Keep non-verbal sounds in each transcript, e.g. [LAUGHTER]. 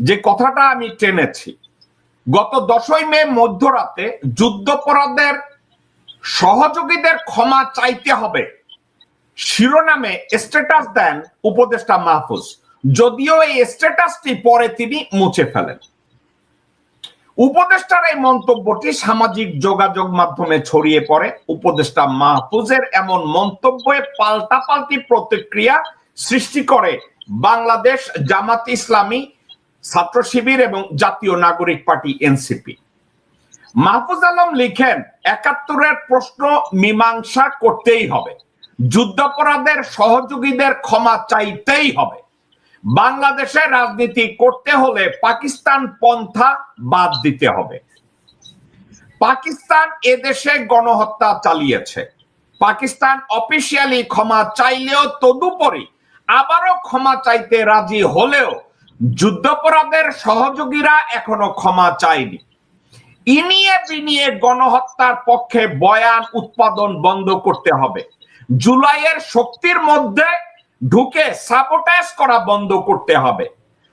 যে কথাটা আমি টেনেছি, গত দশই মে মধ্যরাতে যুদ্ধপরাধের সহযোগীদের ক্ষমা চাইতে হবে। শিরোনামে স্ট্যাটাস দেন উপদেষ্টা মাহফুজ। যদিও এই স্ট্যাটাসটি পরে তিনি মুছে ফেলেন। উপদেষ্টার এই মন্তব্যটি সামাজিক যোগাযোগ মাধ্যমে ছড়িয়ে পড়ে। উপদেষ্টা মাহফুজের এমন মন্তব্যে পাল্টাপাল্টি প্রতিক্রিয়া সৃষ্টি করে বাংলাদেশ জামাত ইসলামী ছাত্র শিবির এবং জাতীয় নাগরিক পার্টি এনসিপি। মাহফুজ আলম লিখেন, একাত্তরের প্রশ্ন মীমাংসা করতেই হবে। যুদ্ধাপরাধের সহযোগীদের ক্ষমা চাইতেই হবে। বাংলাদেশে রাজনীতি করতে হলে পাকিস্তান পন্থা বাদ দিতে হবে। পাকিস্তান এদেশে গণহত্যা চালিয়েছে। পাকিস্তান অফিসিয়ালি ক্ষমা চাইলেও তদুপরি আবারও ক্ষমা চাইতে রাজি হলেও যুদ্ধাপরাধের সহযোগীরা এখনও ক্ষমা চায়নি। ইনিয়ে বিনিয়ে গণহত্যার পক্ষে বয়ান উৎপাদন বন্ধ করতে হবে। জুলাইয়ের শক্তির মধ্যে ঢুকে সাবোটাইজ করা বন্ধ করতে হবে।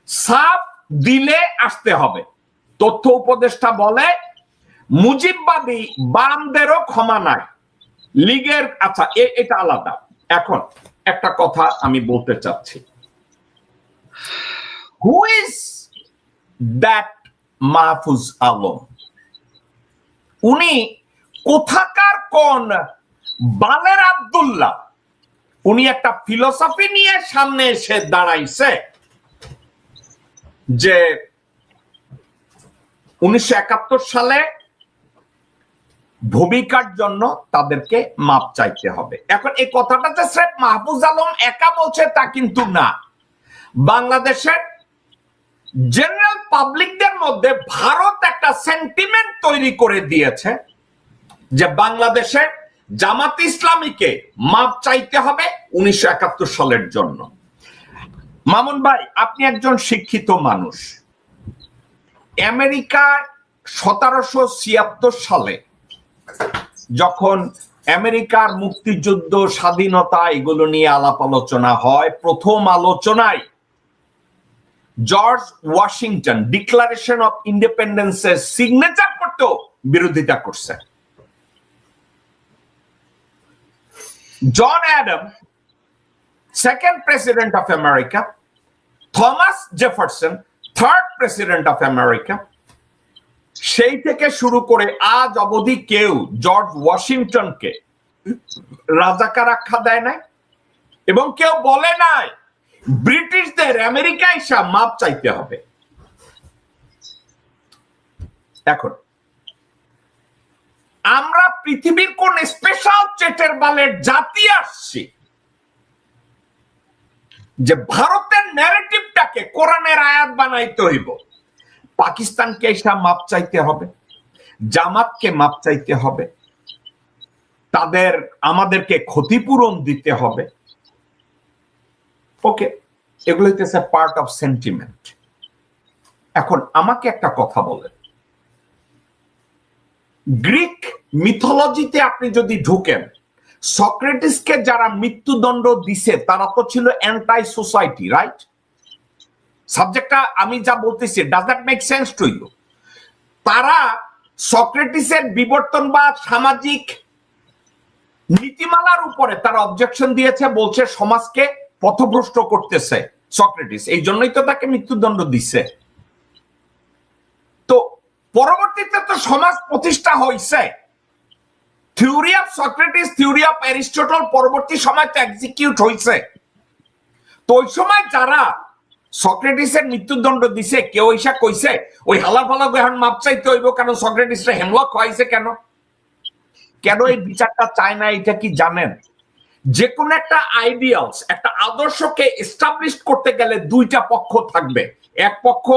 সাপ দিলে আসতে হবে। তথ্য উপদেষ্টা বলে, মুজিববাদী বামদেরও ক্ষমা নাই। লীগের আচ্ছা এটা আলাদা। এখন একটা কথা আমি বলতে চাচ্ছি। Who is that Mahfuz Alam উনি কোথাকার কোন বালের আব্দুল্লাহ? উনি একটা ফিলোসফি নিয়ে সামনে এসে দাঁড়াইছে যে উনিশশো একাত্তর সালে ভূমিকার জন্য তাদেরকে মাপ চাইতে হবে। এখন এই কথাটা যে স্রেফ মাহফুজ আলম একা বলছে তা কিন্তু না। বাংলাদেশের জেনারেল পাবলিকদের মধ্যে ভারত একটা সেন্টিমেন্ট তৈরি করে দিয়েছে যে বাংলাদেশের জামাত ইসলামীকে মাপ চাইতে হবে উনিশশো একাত্তর সালের জন্য। মামুন ভাই, আপনি একজন শিক্ষিত মানুষ। আমেরিকা সতেরোশো ছিয়াত্তর সালে যখন আমেরিকার মুক্তিযুদ্ধ, স্বাধীনতা, এগুলো নিয়ে আলাপ আলোচনা হয়, প্রথম আলোচনায় জর্জ ওয়াশিংটন ডিক্লারেশন অফ ইন্ডিপেন্ডেন্সের সিগনেচার করতেও বিরোধিতা করছে। John Adam second president of America Thomas Jefferson third president of America সেই থেকে শুরু করে আজ অবধি কেউ জর্জ ওয়াশিংটনকে রাজাকার আখ্যা দেয় নাই এবং কেউ বলে নাই ব্রিটিশদের আমেরিকা এসা মাপ চাইতে হবে। এখন, আমরা পৃথিবীর কোন স্পেশাল চেটের বালের জাতি আসছি যে ভারতের ন্যারেটিভটাকে কোরআনের আয়াত বানাইতে হইব। পাকিস্তানকে এসা মাপ চাইতে হবে, জামাতকে মাপ চাইতে হবে, তাদের, আমাদেরকে ক্ষতিপূরণ দিতে হবে ওকে, এগুলো হইতেছে পার্ট অফ সেন্টিমেন্ট এখন আমাকে একটা কথা বলেন। গ্রিক মিথোলজিতে আপনি যদি ঢুকেন সক্রেটিসকে যারা মৃত্যুদণ্ড দিছে, তারা তো ছিল অ্যান্টাই সোসাইটি রাইট সাবজেক্টটা আমি যা বলতেছি does that make sense to you তারা সক্রেটিসের বিবর্তনবাদ সামাজিক নীতিমালার উপরে তারা অবজেকশন দিয়েছে, বলছে সমাজকে পথভ্রষ্ট করতেছে সক্রেটিস। এই জন্যই তো তাকে মৃত্যুদণ্ড দিছে। তো পরবর্তীতে তো সমাজ প্রতিষ্ঠা হয়েছে theory of Socrates, theory of Aristotle পরবর্তী সময় তো এক্সিকিউট হয়েছে তো ওই সময় যারা সক্রেটিসের মৃত্যুদণ্ড দিছে, কেউ ইসা কইছে, ওই হালা ফালা এখন মাপ চাইতে হইব কারণ সক্রেটিসরা হেমলক হয়েছে কেন? কেন এই বিচারটা চায় না, এটা কি জানেন? যে কোনো একটা আইডিয়ালস একটা আদর্শকে এস্টাবলিশ করতে গেলে দুইটা পক্ষ থাকবে। এক পক্ষ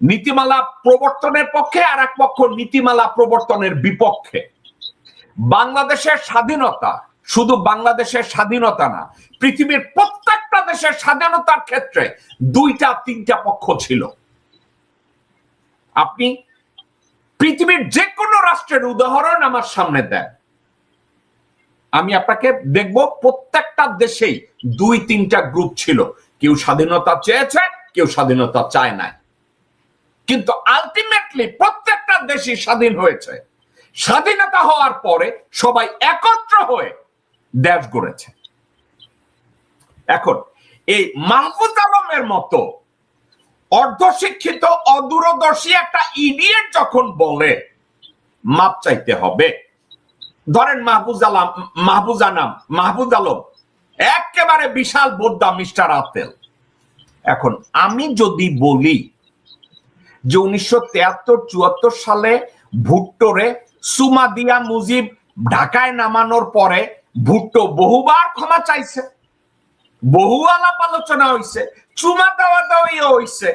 নীতিমালা প্রবর্তনের পক্ষে আর এক পক্ষ নীতিমালা প্রবর্তনের বিপক্ষে। বাংলাদেশের স্বাধীনতা শুধু বাংলাদেশের স্বাধীনতা না, পৃথিবীর প্রত্যেকটা দেশের স্বাধীনতার ক্ষেত্রে দুইটা, তিনটা পক্ষ ছিল। আপনি পৃথিবীর যে কোনো রাষ্ট্রের উদাহরণ আমার সামনে দেন। আমি আপনাকে দেখব প্রত্যেকটা দেশেই দুই, তিনটা গ্রুপ ছিল। কেউ স্বাধীনতা চেয়েছে, কেউ স্বাধীনতা চায় নাই। কিন্তু আলটিমেটলি প্রত্যেকটা দেশই স্বাধীন হয়েছে। স্বাধীনতা হওয়ার পরে সবাই একত্র হয়ে দেশ গড়েছে। এখন, এই মাহফুজ আলমের মতো অর্ধশিক্ষিত, অদূরদর্শী একটা ইডিয়েট যখন বলে, মাপ চাইতে হবে। ধরেন মাহবুজ আলম মাহবুজ আনাম মাহবুজ আলম, একেবারে বিশাল বোদ্ধা মিস্টার আতেল এখন আমি যদি বলি যে উনিশশো তেয়াত্তর চুয়াত্তর সালে ভুট্টোরে সুমা দিয়া মুজিব ঢাকায় নামানোর পরে ভুট্টো বহুবার ক্ষমা চাইছে। বহু আলাপ আলোচনা হইছে, চুমা দেওয়া দেওয়াই হইছে।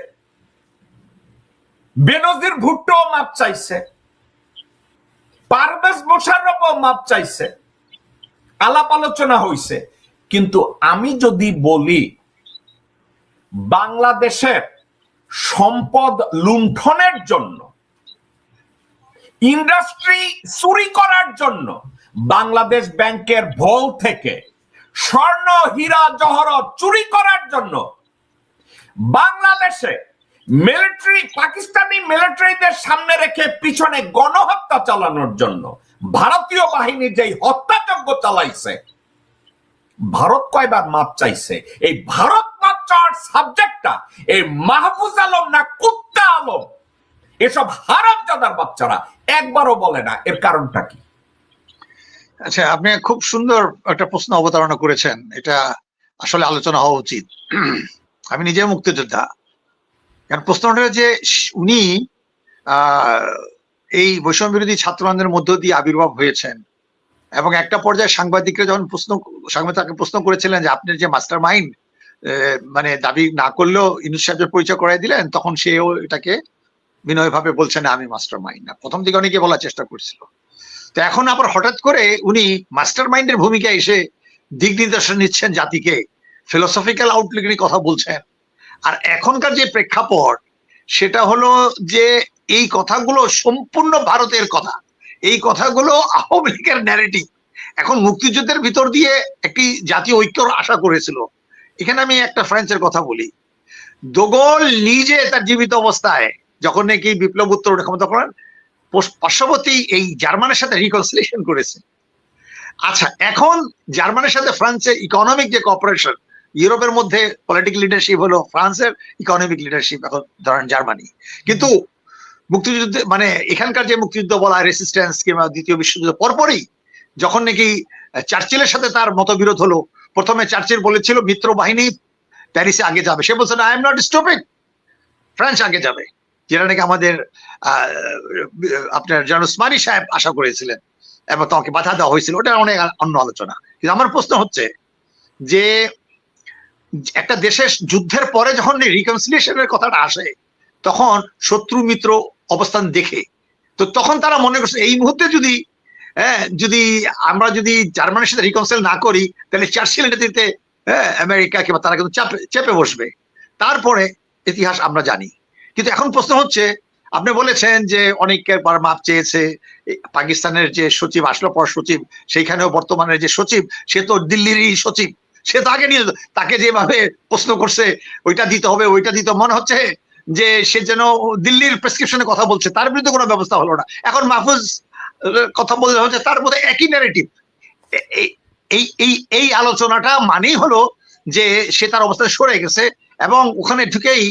বেনজির ভুট্টো মাপ চাইছে। পারভেজ মোশাররফও মাপ চাইছে, আলাপ আলোচনা হইছে। কিন্তু আমি যদি বলি, বাংলাদেশের সম্পদ লুণ্ঠনের জন্য, ইন্ডাস্ট্রি চুরি করার জন্য, বাংলাদেশ ব্যাংকের ভোল থেকে স্বর্ণ হীরা জহরত চুরি করার জন্য, বাংলাদেশে মিলিটারি পাকিস্তানি মিলিটারিদের সামনে রেখে পিছনে গণহত্যা চালানোর জন্য ভারতীয় বাহিনী যেই হত্যাযজ্ঞ চালাইছে, ভারত কয়বার মাপ চাইছে? এই ভারত মাপ চাওয়ার সাবজেক্টটা এই মাহফুজ আলম না কুত্তা আলম? এসব হারাম জাদার বাচ্চারা একবারও বলে না, এর কারণটা কি? আচ্ছা আপনি খুব সুন্দর একটা প্রশ্ন অবতারণা করেছেন, এটা আসলে আলোচনা হওয়া উচিত। আমি নিজে মুক্তিযোদ্ধা কারণ প্রশ্নটা যে উনি এই বৈষম্য বিরোধী ছাত্র আন্দোলনের মধ্য দিয়ে আবির্ভাব হয়েছেন। এবং একটা পর্যায়ে সাংবাদিকরা যখন প্রশ্ন, সাংবাদিক তাকে প্রশ্ন করেছিলেন যে আপনার যে মাস্টার মাইন্ড মানে দাবি না করলেও ইনুস সাহেবের পরিচয় করাই দিলেন? তখন সেও এটাকে বিনয়ভাবে বলছে, না, আমি মাস্টার মাইন্ড না। প্রথম দিকে অনেকে বলার চেষ্টা করছিল। তো এখন আবার হঠাৎ করে উনি মাস্টার মাইন্ডের ভূমিকা এসে দিক নির্দেশন নিচ্ছেন জাতিকে। ফিলোসফিক্যাল আউটলুক নিয়ে কথা বলছেন। আর এখনকার যে প্রেক্ষাপট, সেটা হলো যে এই কথাগুলো সম্পূর্ণ ভারতের কথা। এই কথাগুলো আওয়ামী লীগের ন্যারেটিভ এখন মুক্তিযুদ্ধের ভিতর দিয়ে একটি জাতীয় ঐক্যর আশা করেছিল। এখানে আমি একটা ফ্রেঞ্চের কথা বলি। দোগল নিজে তার জীবিত অবস্থায় যখন নাকি বিপ্লব উত্তর ক্ষমতা করেন পার্শ্ববর্তী এই জার্মানের সাথে রিকনসিলেশন করেছে। আচ্ছা এখন জার্মানের সাথে ফ্রান্সের ইকোনমিক যে কপারেশন ইউরোপের মধ্যে পলিটিক্যাল লিডারশিপ হলো ফ্রান্সের ইকোনমিক লিডারশিপ এখন ধরেন জার্মানি। কিন্তু মুক্তিযুদ্ধে মানে এখানকার যে মুক্তিযুদ্ধ বলা রেসিস্ট্যান্স কিংবা দ্বিতীয় বিশ্বযুদ্ধ, পরপরই যখন নাকি চার্চিলের সাথে তার মতবিরোধ হলো, প্রথমে চার্চিল বলেছিল, মিত্র বাহিনী প্যারিসে আগে যাবে। সে বলছে I am not stopping France আগে যাবে। যেটা নাকি আমাদের আপনার যেন উসমানী সাহেব আশা করেছিলেন এবং তোমাকে বাধা দেওয়া হয়েছিল। ওটা অনেক অন্য আলোচনা। কিন্তু আমার প্রশ্ন হচ্ছে যে একটা দেশের যুদ্ধের পরে যখন রিকনসিলিয়েশনের কথাটা আসে, তখন শত্রু মিত্র অবস্থান দেখে। তো তখন তারা মনে করছে, এই মুহূর্তে যদি হ্যাঁ যদি আমরা যদি জার্মানির সাথে রিকনসিল না করি, তাহলে চার্চিল নেতৃত্বে হ্যাঁ আমেরিকা কিংবা তারা কিন্তু চাপে, চেপে বসবে। তারপরে ইতিহাস আমরা জানি। কিন্তু এখন প্রশ্ন হচ্ছে, আপনি বলেছেন যে অনেকের বার মাপ চেয়েছে পাকিস্তানের যে সচিব, আসলো পর সচিব, সেইখানেও বর্তমানে যে সচিব, সে তো দিল্লিরই সচিব। সে তাকে নিয়ে তাকে যেভাবে প্রশ্ন করছে ওইটা দিতে হবে ওইটা দিতে মনে হচ্ছে যে সে যেন দিল্লির প্রেসক্রিপশনে কথা বলছে তার বিরুদ্ধে কোনো ব্যবস্থা হলো না। এখন মাহফুজ কথা বলতে হচ্ছে তার মধ্যে একই ন্যারেটিভ এই এই এই আলোচনাটা মানেই হলো যে সে তার অবস্থায় সরে গেছে এবং ওখানে ঢুকেই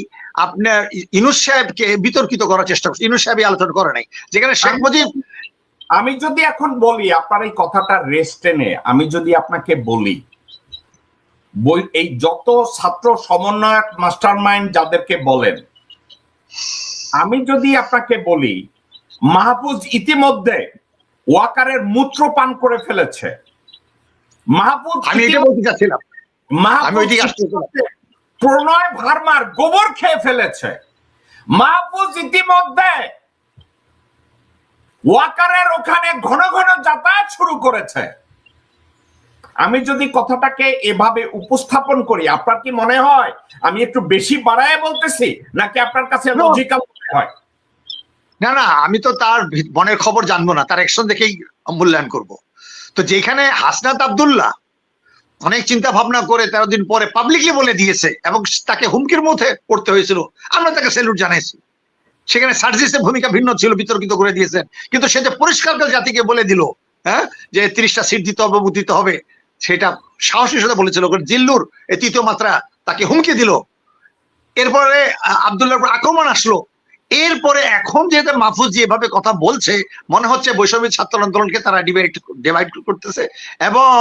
আপনার ইনুস সাহেবকে বিতর্কিত করার চেষ্টা করছে। ইনুস সাহেব আলোচনা করে নাই। যেখানে শেখ মুজিব আমি যদি এখন বলি আপনার এই কথাটা রেস্টে নে আমি যদি আপনাকে বলি বই এই যত ছাত্র সমন্বয়ক মাস্টার মাইন্ড যাদেরকে বলেন আমি যদি আপনাকে বলি মাহফুজ ইতিমধ্যে ওয়াকারের মূত্র পান করে ফেলেছে। মাহফুজ আমি এটা বলতে চাচ্ছিলাম। প্রণয় ভার্মার গোবর খেয়ে ফেলেছে। মাহফুজ ইতিমধ্যে ওয়াকারের ওখানে ঘন ঘন যাতায়াত শুরু করেছে। আমি যদি কথাটাকে এভাবে উপস্থাপন করি আপনার কি মনে হয় আমি একটু বেশি বাড়ায় বলতেছি নাকি আপনার কাছে লজিক্যাল মনে হয়? না না আমি তো তার মনের খবর জানব না তার অ্যাকশন দেখেই মূল্যায়ন করব। তো যেখানে হাসনাত আব্দুল্লাহ অনেক চিন্তা ভাবনা করে তেরো দিন পরে পাবলিকলি বলে দিয়েছে এবং তাকে হুমকির মধ্যে পড়তে হয়েছিল আমরা তাকে স্যালুট জানাইছি। সেখানে সার্জিসের ভূমিকা ভিন্ন ছিল বিতর্কিত করে দিয়েছেন। কিন্তু সে যে পরিষ্কার জাতিকে বলে দিল হ্যাঁ যে তিরিশটা সিট দিতে হবে দিতে হবে সেটা সাহসের সাথে বলেছিল। জিল্লুর এই তৃতীয় মাত্রা তাকে হুমকি দিল। এরপরে আব্দুল্লাহর উপর আক্রমণ আসলো। এরপরে এখন যেটা মাহফুজ যেভাবে কথা বলছে, মনে হচ্ছে বৈষম্য ছাত্র আন্দোলনকে তারা ডিভাইড ডিভাইড করতেছে। এবং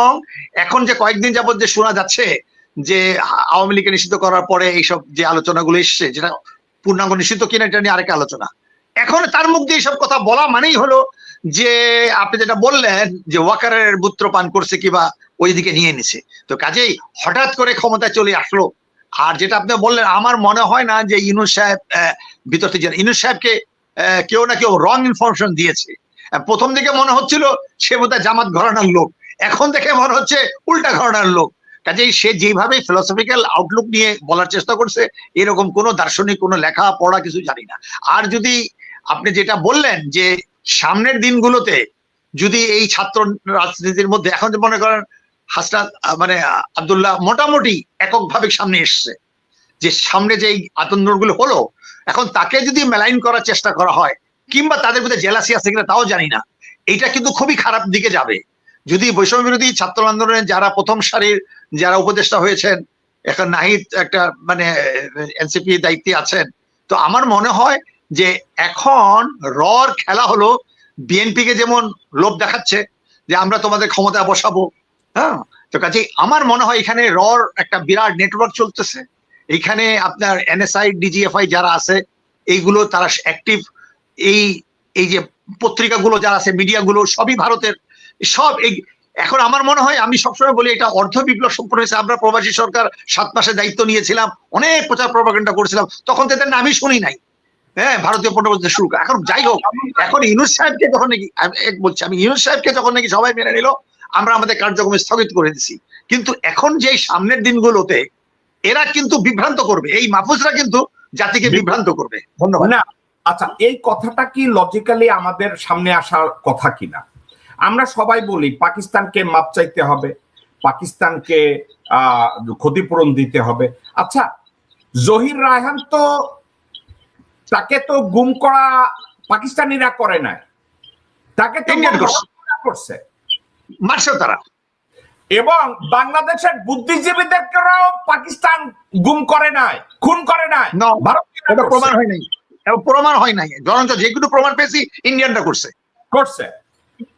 এখন যে কয়েকদিন যাবত যে শোনা যাচ্ছে যে আওয়ামী লীগকে নিষিদ্ধ করার পরে এইসব যে আলোচনাগুলো এসছে, যেটা পূর্ণাঙ্গ নিষিদ্ধ কিনা এটা নিয়ে আরেক আলোচনা। এখন তার মুখ দিয়ে এইসব কথা বলা মানেই হলো যে আপনি যেটা বললেন যে ওয়াকারের মূত্র পান করছে কিবা, ওইদিকে নিয়ে নিছে। তো কাজেই হঠাৎ করে ক্ষমতায় চলে আসলো। আর যেটা আপনি বললেন, আমার মনে হয় না যে ইনুস সাহেব ভিতর থেকে। ইনুস সাহেবকে কেউ না কেউ রং ইনফরমেশন দিয়েছে। প্রথম দিকে মনে হচ্ছিল সে বোধহয় জামাত ঘরানার লোক। এখন দেখে মনে হচ্ছে উল্টা ঘরানার লোক। কাজেই সে যেভাবে ফিলোসফিক্যাল আউটলুক নিয়ে বলার চেষ্টা করছে, এরকম কোনো দার্শনিক, কোনো লেখা পড়া কিছু জানি না। আর যদি আপনি যেটা বললেন যে সামনের দিনগুলোতে যদি এই ছাত্র রাজনীতির মধ্যে এখন যে মনে করেন হাসনাত মানে আব্দুল্লাহ মোটামুটি এককভাবে সামনে এসছে, যে সামনে যে এই আতঙ্কগুলো হলো, এখন তাকে যদি মেলাইন করার চেষ্টা করা হয়, কিংবা তাদের মধ্যে জেলাসি আছে কিনা তাও জানি না। এটা কিন্তু খুবই খারাপ দিকে যাবে। যদি বৈষম্য বিরোধী ছাত্র আন্দোলনের যারা প্রথম সারির যারা উপদেষ্টা হয়েছেন, এখন নাহিদ একটা মানে এনসিপি দায়িত্বে আছেন, তো আমার মনে হয় যে এখন রর খেলা হলো বিএনপি কে যেমন লোভ দেখাচ্ছে যে আমরা তোমাদের ক্ষমতা বসাবো হ্যাঁ? তো কাজে আমার মনে হয় এখানে রর একটা বিরাট নেটওয়ার্ক চলতেছে। এখানে আপনার এনএসআই ডিজিএফআই যারা আছে, এইগুলো তারা অ্যাক্টিভ এই এই যে পত্রিকাগুলো যারা আছে, মিডিয়াগুলো, সবই ভারতের। সব এই, এখন আমার মনে হয়, আমি সবসময় বলি এটা অর্ধ বিপ্লব সম্পন্ন হয়েছে। আমরা প্রবাসী সরকার সাত মাসের দায়িত্ব নিয়েছিলাম, অনেক প্রচার প্রভাকাণ্ডা করেছিলাম, তখন তাদের নামই শুনি নাই। হ্যাঁ ভারতীয় পণ্য শুরু করে। এখন যাই হোক, এখন ইউনুস সাহেবকে যখন নাকি বলছি, আমি ইউনুস সাহেবকে যখন নাকি সবাই মেনে নিল, আমরা আমাদের কার্যক্রম স্থগিত করে দিছি। কিন্তু এখন যে সামনের দিনগুলোতে এরা কিন্তু বিভ্রান্ত করবে, এই মাহফুজরা কিন্তু জাতিকে বিভ্রান্ত করবে। ধন্যবাদ। না আচ্ছা এই কথাটা কি লজিক্যালি আমাদের সামনে আসার কথা কিনা? আমরা সবাই বলি, পাকিস্তানকে মাপ চাইতে হবে, পাকিস্তানকে ক্ষতিপূরণ দিতে হবে। আচ্ছা জহির রায়হান তো তাকে তো গুম করা পাকিস্তানিরা করে নাই। তাকে তো করছে। মারছেও তারা। এবং বাংলাদেশের বুদ্ধিজীবীদেরকেও পাকিস্তান গুম করে নাই খুন করে নাই। এটা প্রমাণ হয় নাই। প্রমাণ হয় নাই। বরঞ্চ যেগুলো প্রমাণ পেয়েছি ইন্ডিয়ানরা করছে। করছে।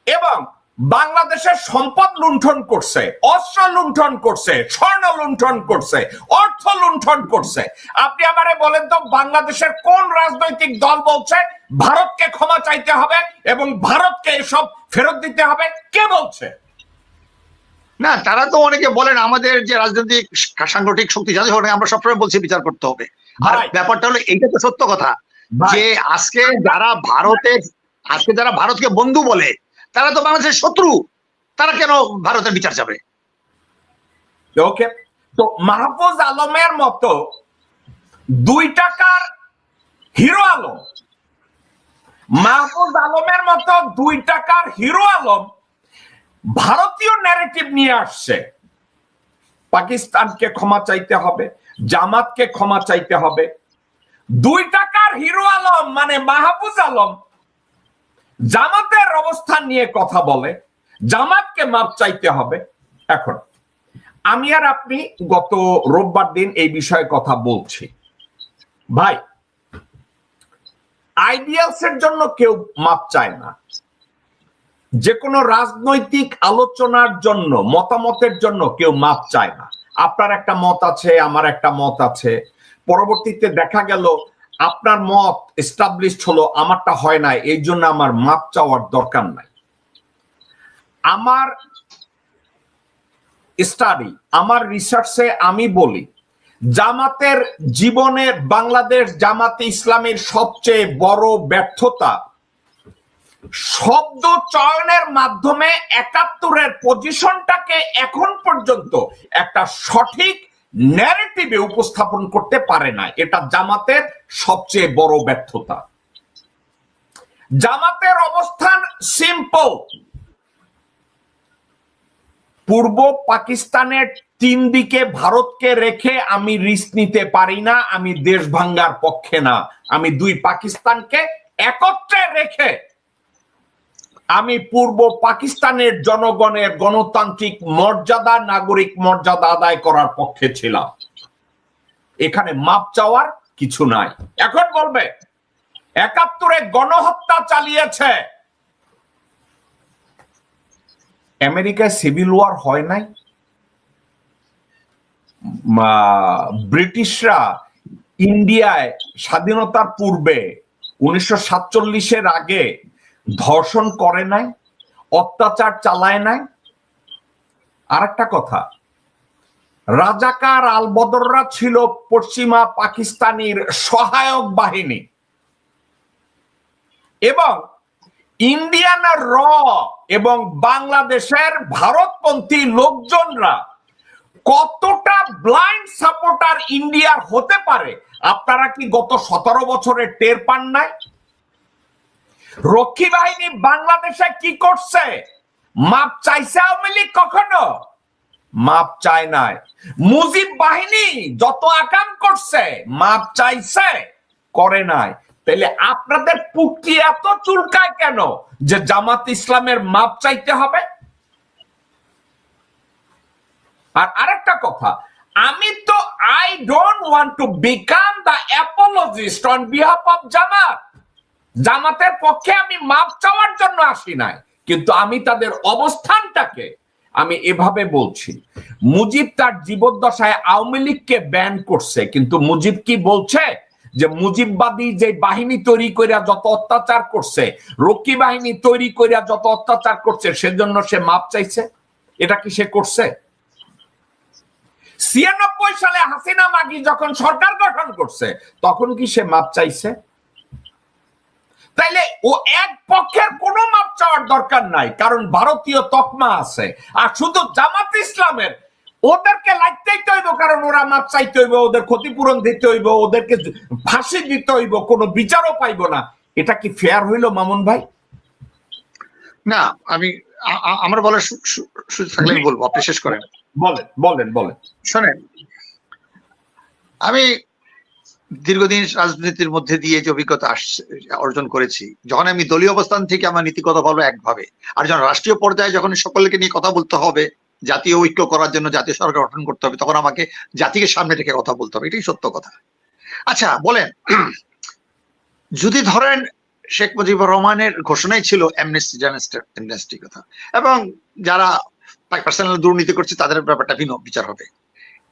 এবং বাংলাদেশের সম্পদ লুণ্ঠন করছে অস্ত্র লুণ্ঠন করছে স্বর্ণ লুণ্ঠন করছে অর্থ লুণ্ঠন করছে। আপনি আমারে বলেন তো বাংলাদেশের কোন রাজনৈতিক দল বলছে ভারতকে ক্ষমা চাইতে হবে এবং ভারতকে এসব ফেরত দিতে হবে? কে বলছে? না তারা তো অনেকে বলেন আমাদের যে রাজনৈতিক সাংগঠনিক শক্তি যাদের না, আমরা সবসময় বলছি বিচার করতে হবে। আর ব্যাপারটা হলো এইটা তো সত্য কথা। যে আজকে যারা ভারতের আজকে যারা ভারতকে বন্ধু বলে তারা তো বাংলাদেশের শত্রু। তারা কেন ভারতের বিচার যাবে ওকে তো মাহফুজ আলমের মতো দুই টাকার হিরো আলম, মাহফুজ আলমের মতো দুই টাকার হিরো আলম ভারতীয় ন্যারেটিভ নিয়ে আসছে। পাকিস্তানকে ক্ষমা চাইতে হবে, জামাতকে ক্ষমা চাইতে হবে। দুই টাকার হিরো আলম মানে মাহফুজ আলম জামাতের অবস্থান নিয়ে কথা বলে, জামাতকে মাপ চাইতে হবে। এখন, আমি আর আপনি গত রোববার দিন এই বিষয়ে কথা বলছি। ভাই আইডিয়ালস এর জন্য কেউ মাপ চায় না। যে কোনো রাজনৈতিক আলোচনার জন্য, মতামতের জন্য কেউ মাপ চায় না। আপনার একটা মত আছে, আমার একটা মত আছে। পরবর্তীতে দেখা গেল আপনার মত এস্টাবলিশড হলো, আমারটা হয় না এই জন্য আমার মাপ চাওয়ার দরকার নাই। আমার স্টাডি আমার রিসার্চে আমি বলি, জামাতের জীবনে বাংলাদেশ জামাতে ইসলামের সবচেয়ে বড় ব্যর্থতা, শব্দ চয়নের মাধ্যমে একাত্তরের পজিশনটাকে এখন পর্যন্ত একটা সঠিক ন্যারেটিভে উপস্থাপন করতে পারে না। এটা জামাতের সবচেয়ে বড় ব্যর্থতা। জামাতের অবস্থান সিম্পল পূর্ব পাকিস্তানের তিন দিকে ভারতকে রেখে আমি রিস্ক নিতে পারি না, আমি দেশ ভাঙ্গার পক্ষে না। আমি দুই পাকিস্তানকে একত্রে রেখে আমি পূর্ব পাকিস্তানের জনগণের গণতান্ত্রিক মর্যাদা, নাগরিক মর্যাদা আদায় করার পক্ষে ছিলাম। এখানে মাপ চাওয়ার কিছু নাই। এখন বলবে, একাত্তরে গণহত্যা চালিয়েছে। আমেরিকায় সিভিল ওয়ার হয় নাই? ব্রিটিশরা ইন্ডিয়ায় স্বাধীনতার পূর্বে, উনিশশো সাতচল্লিশের আগে ধর্ষণ করে নাই, অত্যাচার চালায় নাই। আর একটা কথা, রাজাকার আলবদররা ছিল পশ্চিমা পাকিস্তানির সহায়ক বাহিনী এবং ইন্ডিয়ান র এবং বাংলাদেশের ভারতপন্থী লোকজনরা কতটা ব্লাইন্ড সাপোর্টার ইন্ডিয়ার হতে পারে, আপনারা কি গত সতেরো বছরে টের পান নাই? রক্ষী বাহিনী বাংলাদেশে কি করছে? মাপ চাইছে আওয়ামী লীগ কখনো? মাপ চায় নাই। মুজিব বাহিনী যত আকাম করছে, মাপ চাইছে, করে নাই। তাহলে আপনাদের পুটকি এত চুলকায় কেন যে জামাত ইসলামের মাপ চাইতে হবে? আর আরেকটা কথা, আমি তো I don't want to become the apologist on behalf of Jamaat. জামাতের পক্ষে আমি মাপ চাওয়ার জন্য আসি নাই, কিন্তু আমি তাদের অবস্থানটাকে আমি এভাবে বলছি। মুজিব তার জীবদ্দশায় আওয়ামী লীগকে ব্যান করছে, কিন্তু মুজিব কি বলছে? যে মুজিববাদী যে বাহিনী তৈরি করিয়া যত অত্যাচার করছে, রক্ষী বাহিনী তৈরি করিয়া যত অত্যাচার করছে, সেজন্য সে মাপ চাইছে? এটা কি সে করছে? ছিয়ানব্বই সালে হাসিনা মাগি যখন সরকার গঠন করছে, তখন কি সে মাপ চাইছে? তাইলে ও এক পক্ষের কোনো মাপ চাওয়ার দরকার নাই কারণ ভারতীয় তকমা আছে। আর শুধু জামাত ইসলামের ওদেরকে লাগতেই হইব কারণ ওরা মাপ চাইতে হইব ওদের ক্ষতিপূরণ দিতে হইব ওদেরকে ফাঁসি দিতে হইব কোনো বিচারও পাইব না। এটা কি ফেয়ার হইল মামুন ভাই? না আমি আমার বলার সুযোগ থাকলে আমি বলব আপনি শেষ করেন। বলেন বলেন বলেন। শোনেন আমি দীর্ঘদিন রাজনীতির মধ্যে দিয়ে যে অভিজ্ঞতা অর্জন করেছি, যখন আমি দলীয় অবস্থান থেকে আমার নীতিগত ভালো একভাবে, আর যখন রাষ্ট্রীয় পর্যায়ে যখন সকলকে নিয়ে কথা বলতে হবে, জাতীয় ঐক্য করার জন্য জাতীয় সরকার গঠন করতে হবে, তখন আমাকে জাতিকে সামনে রেখে কথা বলতে হবে, এটাই সত্য কথা। আচ্ছা বলেন, যদি ধরেন শেখ মুজিবুর রহমানের ঘোষণাই ছিল অ্যামনেস্টি অ্যামনেস্টি কথা, এবং যারা পার্সোনাল দুর্নীতি করছে তাদের ব্যাপারটা ভিন্ন বিচার হবে।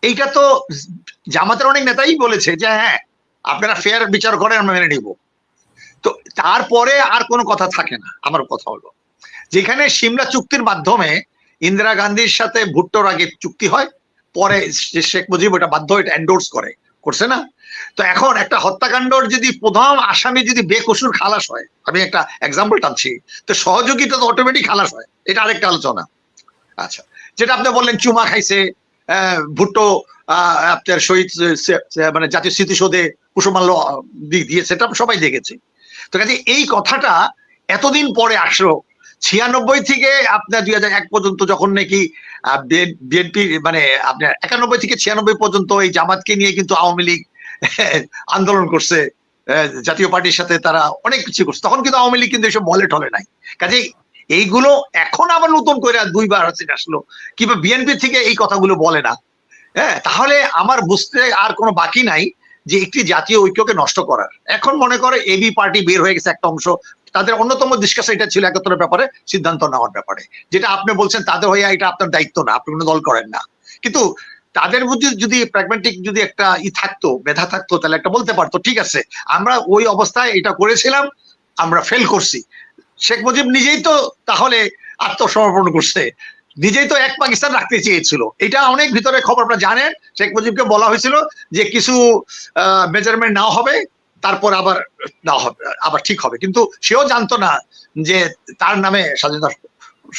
এইটা তো জামাতের অনেক নেতাই বলেছে যে হ্যাঁ আপনারা ফেয়ার বিচার করেন আমরা মেনে নিব। তো তারপরে আর কোনো কথা থাকে না আমার কথা হলো। যেখানে সিমলা চুক্তির মাধ্যমে ইন্দিরা গান্ধীর সাথে ভুট্টোর আগে চুক্তি হয় পরে শেখ মুজিব ওটা বাধ্য এটা এন্ডোর্স করে করছে না? তো এখন একটা হত্যাকাণ্ডর যদি প্রথম আসামি যদি বেকসুর খালাস হয় আমি একটা এক্সাম্পল টানছি তো সহযোগিতা তো অটোমেটিক খালাস হয় এটা আরেকটা আলোচনা। আচ্ছা যেটা আপনি বললেন চুমা খাইছে ভুট্টো আহ, আপনার শহীদ মানে জাতীয় স্মৃতিসৌধে পুষ্পমাল্য দিক দিয়েছে এটা সবাই দেখেছে। তো কাজে এই কথাটা এতদিন পরে আসলো, ছিয়ানব্বই থেকে আপনার দুই হাজার এক পর্যন্ত যখন নাকি বিএনপি মানে আপনার একানব্বই থেকে ছিয়ানব্বই পর্যন্ত এই জামাতকে নিয়ে কিন্তু আওয়ামী লীগ [LAUGHS] আন্দোলন করছে জাতীয় পার্টির সাথে তারা অনেক কিছু করছে। তখন কিন্তু আওয়ামী লীগ কিন্তু এসব বলে টলে নাই। কাজে এইগুলো এখন আবার নতুন করে দুইবার হাসিনা আসলো। কিংবা বিএনপি থেকে এই কথাগুলো বলে না। হ্যাঁ তাহলে আমার বুঝতে আর কোনো বাকি নাই। যে একটি জাতীয় ঐক্যকে নষ্ট করার। এখন মনে করে এবি পার্টি বের হয়ে গেছে একটা অংশ। তাদের অন্যতম ডিসকাশন এটা ছিল একাত্তরের ব্যাপারে, সিদ্ধান্ত নেওয়ার ব্যাপারে। যেটা আপনি বলছেন তাদের হয়ে এটা আপনার দায়িত্ব না, আপনি কোনো দল করেন না। কিন্তু তাদের মধ্যে যদি প্র্যাগমেটিক যদি একটা ই থাকতো, মেধা থাকতো, তাহলে একটা বলতে পারতো, ঠিক আছে, আমরা ওই অবস্থায় এটা করেছিলাম, আমরা ফেল করছি। শেখ মুজিব নিজেই তো তাহলে আত্মসমর্পণ করছে। নিজেই তো এক পাকিস্তান রাখতে চেয়েছিল। এটা অনেক ভিতরে খবর, আপনারা জানেন, শেখ মুজিবকে বলা হয়েছিল যে কিছু মেজারমেন্ট নাও হবে, তারপর আবার না হবে, আবার ঠিক হবে। কিন্তু সেও জানতো না যে তার নামে স্বাধীনতা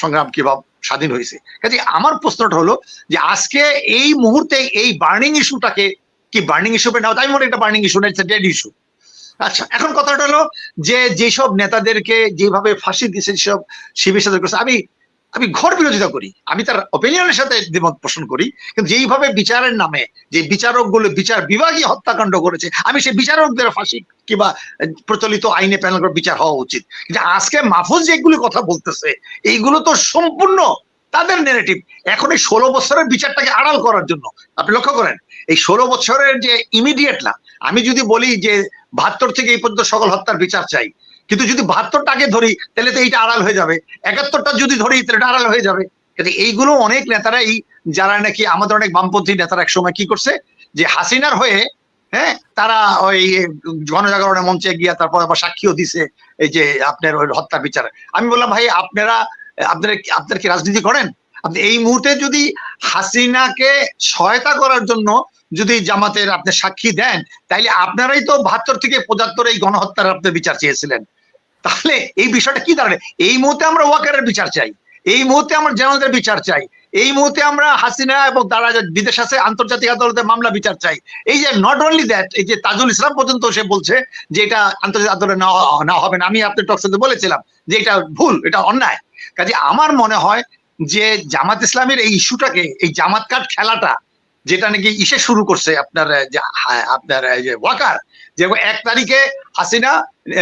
সংগ্রাম কীভাবে স্বাধীন হয়েছে। কাজে আমার প্রশ্নটা হলো যে আজকে এই মুহূর্তে এই বার্নিং ইস্যুটাকে কি বার্নিং ইস্যুতে নেওয়া? আমি মনে এটা বার্নিং ইস্যু না ডেড ইস্যু আচ্ছা এখন কথাটা হলো যে যেসব নেতাদেরকে যেভাবে ফাঁসি দিয়েছে, যেসব শিবির সাথে আমি আমি ঘর বিরোধিতা করি। আমি তার অপিনিয়নের সাথে দ্বিমত পোষণ করি। কিন্তু যেইভাবে বিচারের নামে যে বিচারকগুলো বিচার বিভাগীয় হত্যাকাণ্ড করেছে, আমি সেই বিচারকদের ফাঁসি কিংবা প্রচলিত আইনে প্যানেল করে বিচার হওয়া উচিত। কিন্তু আজকে মাহফুজ যেগুলো কথা বলতেছে, এইগুলো তো সম্পূর্ণ তাদের নেগেটিভ এখন এই ষোলো বছরের বিচারটাকে আড়াল করার জন্য, আপনি লক্ষ্য করেন, এই ষোলো বছরের যে ইমিডিয়েট না, আমি যদি বলি যে বাহাত্তর থেকে এই পর্যন্ত সকল হত্যার বিচার চাই কিন্তু যদি বাহাত্তরটা আগে ধরি, তাহলে তো এইটা আড়াল হয়ে যাবে। একাত্তরটা যদি ধরি, তাহলে আড়াল হয়ে যাবে। কিন্তু এইগুলো অনেক নেতারা এই, যারা নাকি আমাদের অনেক বামপন্থী নেতারা এক সময় কি করছে, যে হাসিনার হয়ে হ্যাঁ তারা ওই গণজাগরণের মঞ্চে গিয়া তারপর আবার সাক্ষীও দিছে, এই যে আপনার ওই হত্যার বিচারে। আমি বললাম, ভাই, আপনারা আপনারা আপনারা কি রাজনীতি করেন? আপনি এই মুহূর্তে যদি হাসিনাকে সহায়তা করার জন্য যদি জামাতের আপনি সাক্ষী দেন, তাইলে আপনারাই তো বাহাত্তর থেকে পঁচাত্তর এই গণহত্যার আপনার বিচার চেয়েছিলেন। তাহলে এই বিষয়টা কি দাঁড়াবে? এই মুহূর্তে আমরা ওয়াকারের বিচার চাই। এই মুহূর্তে আমরা জামাতের বিচার চাই। এই মুহূর্তে আমরা হাসিনা এবং তারা বিদেশ আছে, আন্তর্জাতিক আদালতে মামলা বিচার চাই। এই যে নট অনলি দ্যাট এই যে তাজুল ইসলাম পর্যন্ত সে বলছে যে এটা আন্তর্জাতিক আদালতে না হবে না। আমি আপনার টকসাতে বলেছিলাম যে এটা ভুল, এটা অন্যায়। কাজে আমার মনে হয় যে জামাত ইসলামের এই ইস্যুটাকে এই জামাত কার্ড খেলাটা যেটা নাকি ইসে শুরু করছে আপনার যে, আপনার ওয়াকার যে এক তারিখে হাসিনা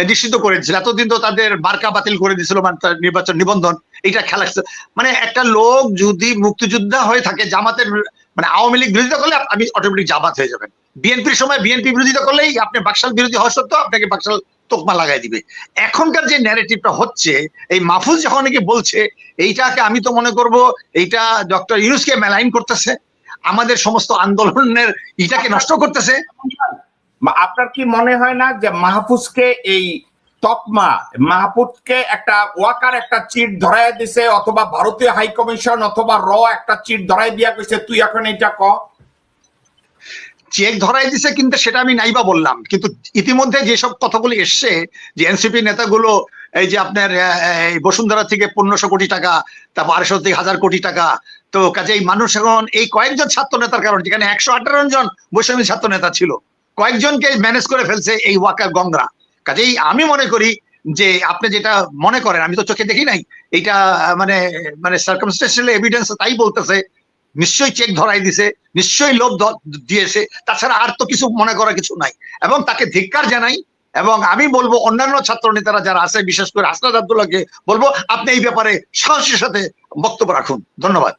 নিষিদ্ধ করে দিয়েছিল। এতদিন তো তাদের মার্কা বাতিল করে দিয়েছিল মানে তার নির্বাচন নিবন্ধন। এটা খেলা মানে একটা লোক যদি মুক্তিযোদ্ধা হয়ে থাকে জামাতের মানে আওয়ামী লীগ বিরোধিতা করলে আমি অটোমেটিক জামাত হয়ে যাবেন। বিএনপির সময় বিএনপি বিরোধিতা করলেই আপনি বাকশাল বিরোধী হওয়া সত্ত্বেও আপনাকে বাকশাল তোকমা লাগাই দিবে। এখনকার যে ন্যারেটিভটা হচ্ছে এই মাহফুজ যখন নাকি বলছে এইটাকে আমি তো মনে করব এইটা ডক্টর ইউনুসকে মেলাইন করতেছে। আমাদের সমস্ত আন্দোলনের ইটাকে নষ্ট করতেছে। আপনার কি মনে হয় না যে মাহফুজকে এই তকমা মাহফুজকে একটা ওয়াকার একটা চিট ধরাই দিছে অথবা ভারতীয় হাই কমিশন অথবা র একটা চিট ধরাই দিয়া কইছে তুই এখন এটা ক? চেক ধরাই দিছে কিন্তু সেটা আমি নাইবা বললাম। কিন্তু ইতিমধ্যে যেসব কথাগুলো এসছে যে এনসিপি নেতাগুলো এই যে আপনার বসুন্ধরা থেকে পনেরোশো কোটি টাকা তারপর আড়াইশো থেকে হাজার কোটি টাকা তো কাজেই মানুষ এখন এই কয়েকজন ছাত্র নেতার কারণ, যেখানে একশো আঠারো জন বৈষম্য ছাত্র নেতা ছিল, কয়েকজনকে ম্যানেজ করে ফেলছে এই ওয়াকার গঙ্গরা কাজেই আমি মনে করি যে আপনি যেটা মনে করেন, আমি তো চোখে দেখি নাই, এটা মানে মানে সার্কামস্টেন্সিয়াল এভিডেন্স তাই বলতেছে, নিশ্চয়ই চেক ধরাই দিছে, নিশ্চয়ই লোভ দিয়েছে, তাছাড়া আর তো কিছু মনে করার কিছু নাই। এবং তাকে ধিক্কার জানাই, এবং আমি বলব অন্যান্য ছাত্র নেতারা যারা আছে, বিশেষ করে আসনাদ আব্দুল্লাহকে বলব, আপনি এই ব্যাপারে সাহসের সাথে বক্তব্য রাখুন। ধন্যবাদ।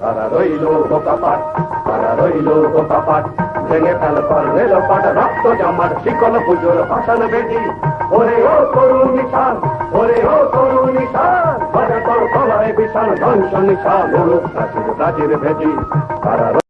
কারা রইল বোকাপাট কারা রইল বোকাপাট ভেঙে ফেল পারবে লোপাট, রক্ত জামার শিকল পুজোর ভাষণ বেদি ওরে ও করুণ নিশান ওরে ও করুণ নিশান বাজা তোর ধ্বংস নিশান